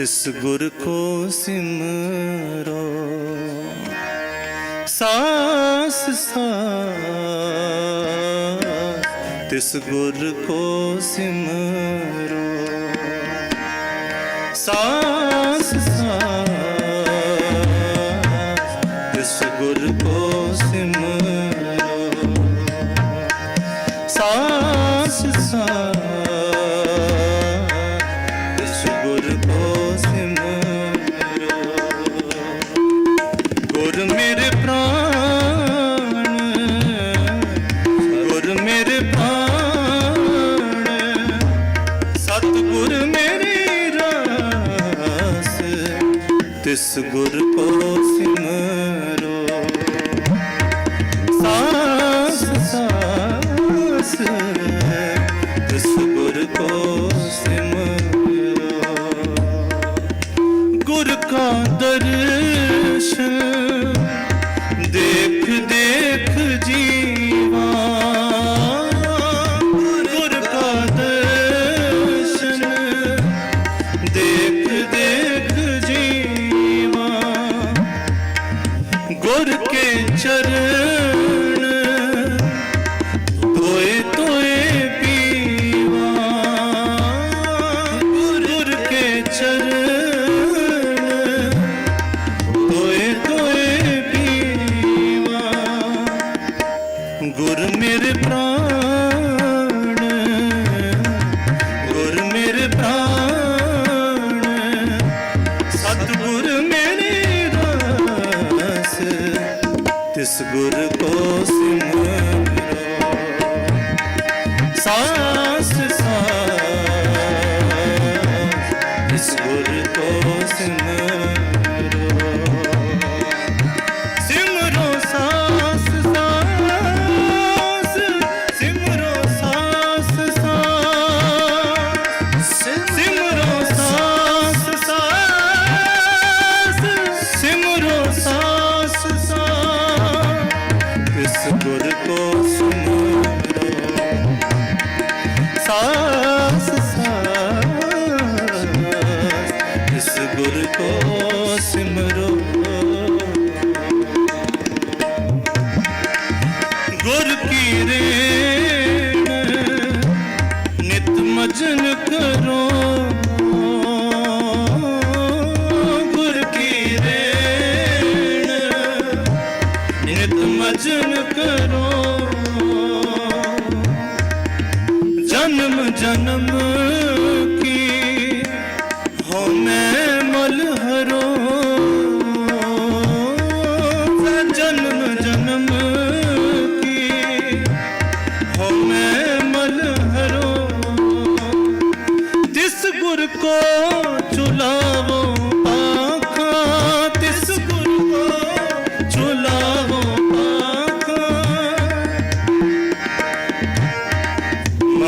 ਤਿਸ ਗੁਰ ਕੋ ਸਿਮਰੋ। ਸਾਸ ਸਾਸ ਤਿਸ ਗੁਰ ਕੋ ਸਿਮਰੋ। ਸਾਸ ਤਿਸ ਗੁਰ ਕੋ ਸਿਮਰੋ। ਸਾਸ ਸਾਸ ਤਿਸ ਗੁਰ ਕੋ ਸਿਮਰੋ। ਗੁਰ ਕਾ ਦਰ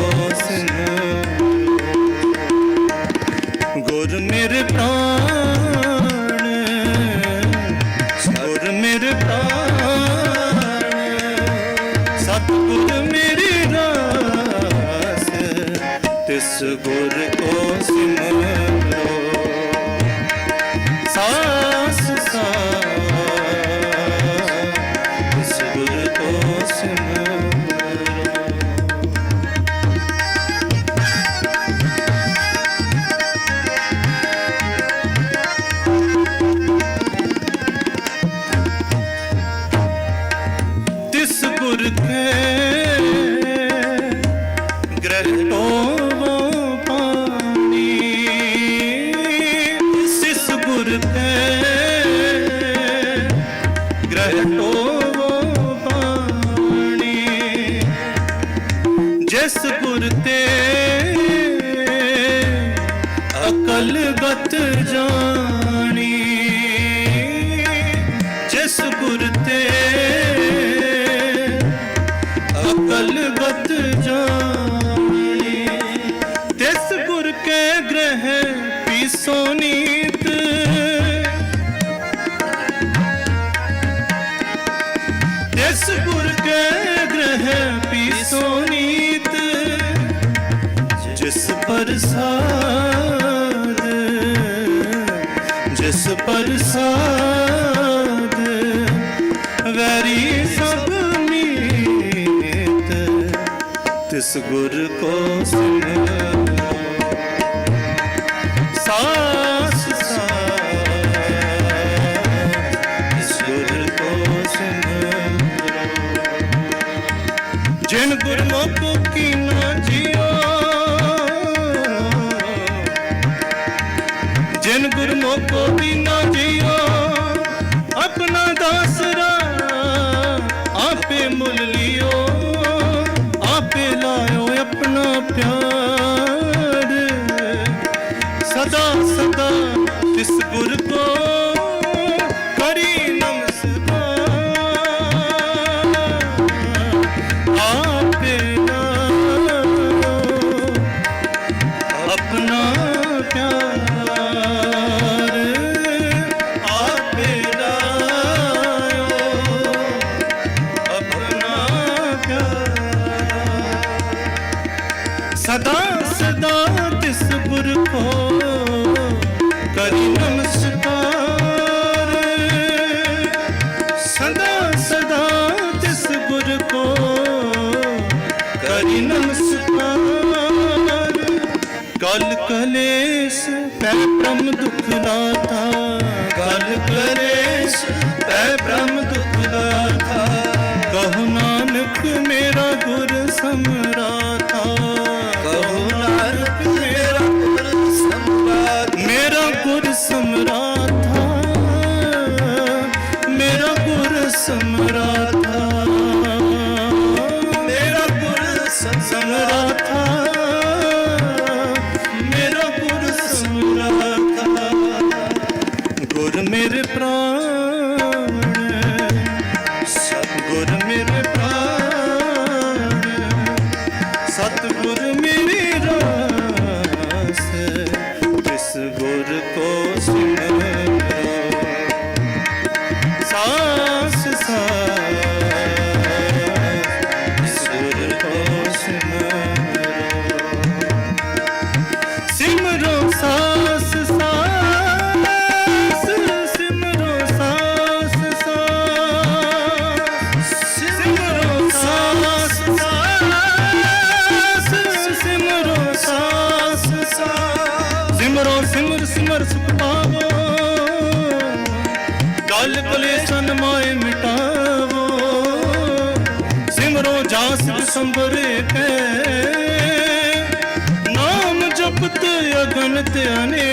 ਦੋਸਨ ਗੁਰ ਮੇਰੇ ਪ੍ਰਾਣ ਮੇਰੇ ਪ੍ਰਾਣ ਸਤਿਗੁਰ ਮੇਰੀ ਰਾਸ ਗੁਰ ਜਿਸ ਗੁਰ ਤੇ ਅਕਲ ਗਤ ਜਾਣੀ। ਜਿਸ ਗੁਰ ਤੇ ਅਕਲ ਗਤ ਜਾਣੀ। ਤਿਸ ਗੁਰ ਕੇ ਗ੍ਰਹਿ ਪੀਸੋ ਨੀਤ। ਤਿਸ ਗੁਰ ਕੇ ਗ੍ਰਹਿ ਪੀਸੋ ਪ੍ਰਸਾਦ ਜਿਸ ਪ੍ਰਸਾਦ ਵੈਰੀ ਗੁਰ ਕੋ ਸਿਮਰ ਜਿਨ ਗੁਰਮੁਖ ਕੀ ਆਪਣਾ ਦਾਸ ਨਮਸਕਾਰ ਕਲ ਕਲੇਸ਼ ਪੈ ਬ੍ਰਹਮ ਦੁਖ ਦਾਤਾ ਕਲੇਸ਼ ਪੈ ਬ੍ਰਹਮ ਦੁਖ ਦਾਤਾ ਕਹੋ ਨਾ ਦਸ ਦਸੰਬਰ ਤੇ ਨਾਮ ਜਪਤ ਅਗਨ ਧਿਆਨੇ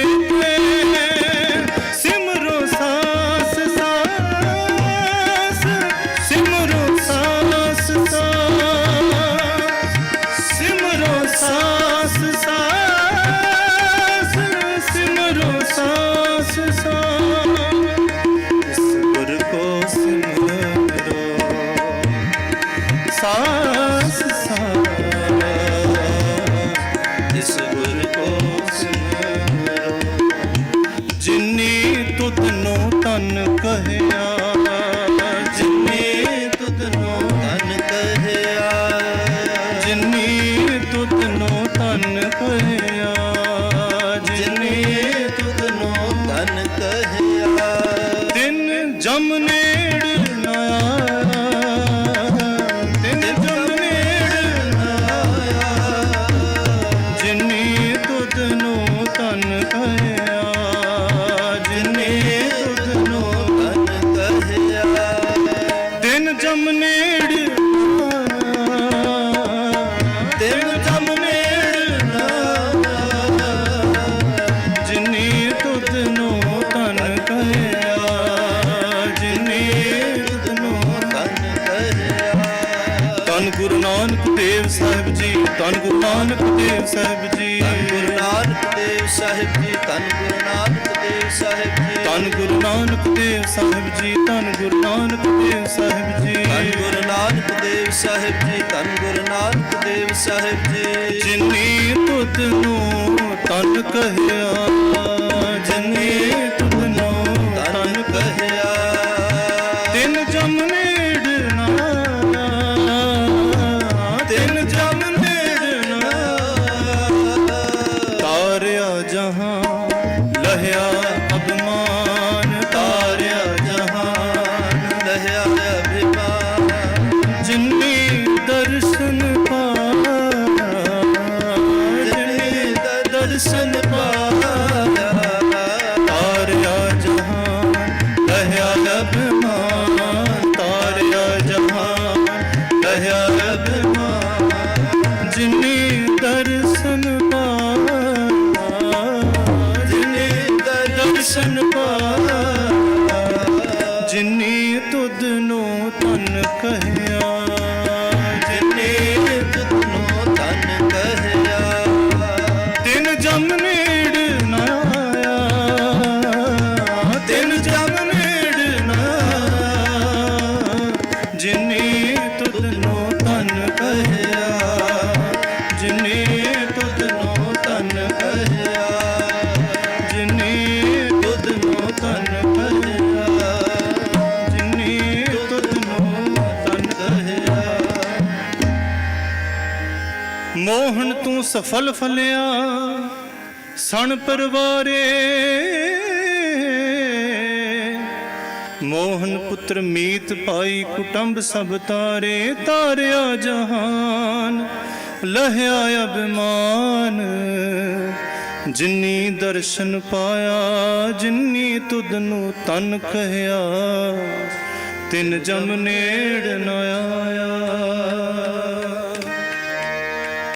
ਗੁਰੂ ਨਾਨਕ ਦੇਵ ਸਾਹਿਬ ਜੀ ਧੰਨ ਗੁਰੂ ਨਾਨਕ ਦੇਵ ਸਾਹਿਬ ਜੀ। ਧੰਨ ਗੁਰੂ ਨਾਨਕ ਦੇਵ ਸਾਹਿਬ ਜੀ ਧੰਨ ਗੁਰੂ ਨਾਨਕ ਦੇਵ ਸਾਹਿਬ ਜੀ। ਧੰਨ ਗੁਰੂ ਨਾਨਕ ਦੇਵ ਸਾਹਿਬ ਜੀ ਧੰਨ ਗੁਰੂ ਨਾਨਕ ਦੇਵ ਸਾਹਿਬ ਜੀ। ਧੰਨ ਗੁਰੂ ਨਾਨਕ ਦੇਵ ਸਾਹਿਬ ਜੀ ਧੰਨ ਗੁਰੂ ਨਾਨਕ ਦੇਵ ਸਾਹਿਬ ਜੀ। ਜਿਨੀ ਤੁਧ ਨੂੰ ਤਨ ਕਹਿਆ ਦਰਸ਼ਨ ਫਲ ਫਲਿਆ, ਸਣ ਪਰਵਾਰੇ। ਮੋਹਨ ਪੁੱਤਰ ਮੀਤ ਪਾਈ ਕੁਟੰਬ ਸਭ ਤਾਰੇ, ਤਾਰਿਆ ਜਹਾਨ, ਲਹਿਆ ਅਭਿਮਾਨ। ਜਿਨੀ ਦਰਸ਼ਨ ਪਾਇਆ, ਜਿਨੀ ਤੁਧ ਨੂੰ ਤਨ ਕਹਿਆ ਤਿਨ ਜਮ ਨੇੜ ਨ